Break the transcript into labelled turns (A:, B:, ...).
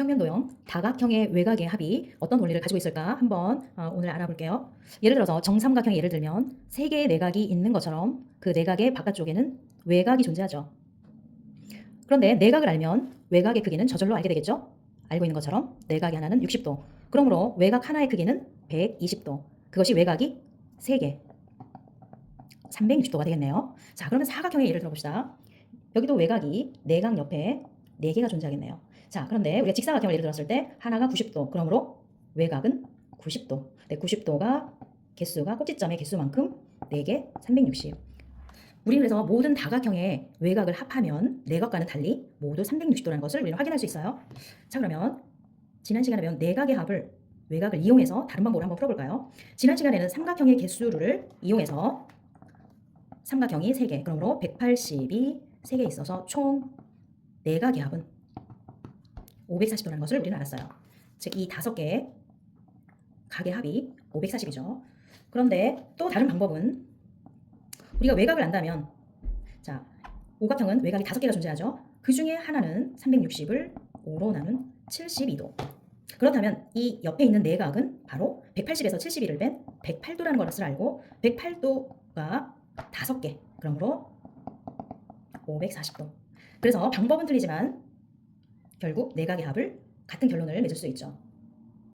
A: 평면도형 다각형의 외곽의 합이 어떤 원리를 가지고 있을까 한번 어, 오늘 알아볼게요. 예를 들어서 정삼각형의 예를 들면 세 개의 내각이 있는 것처럼 그 내각의 바깥쪽에는 외곽이 존재하죠. 그런데 내각을 알면 외곽의 크기는 저절로 알게 되겠죠? 알고 있는 것처럼 내각이 하나는 60도. 그러므로 외곽 하나의 크기는 120도. 그것이 외곽이 3개. 360도가 되겠네요. 자, 그러면 사각형의 예를 들어봅시다. 여기도 외곽이 내각 옆에 4개가 존재하겠네요. 자, 그런데 우리가 직사각형을 예를 들었을 때 하나가 90도. 그러므로 외곽은 90도. 네, 90도가 개수가 꼭지점의 개수만큼 4개 360. 우리는 그래서 모든 다각형의 외곽을 합하면 내각과는 달리 모두 360도라는 것을 우리는 확인할 수 있어요. 자, 그러면 지난 시간에 배운 내각의 합을 외곽을 이용해서 다른 방법으로 한번 풀어볼까요? 지난 시간에는 삼각형의 개수를 이용해서 삼각형이 3개, 그러므로 180이 3개 있어서 총 내각의 합은 540도라는 것을 우리는 알았어요. 즉, 이 다섯 개의 각의 합이 540이죠. 그런데 또 다른 방법은 우리가 외곽을 안다면 자, 오각형은 외곽이 다섯 개가 존재하죠. 그 중에 하나는 360을 5로 나눈 72도. 그렇다면 이 옆에 있는 내각은 바로 180에서 71을 뺀 108도라는 것을 알고 108도가 다섯 개. 그러므로 540도. 그래서 방법은 틀리지만 결국 내각의 합을 같은 결론을 맺을 수 있죠.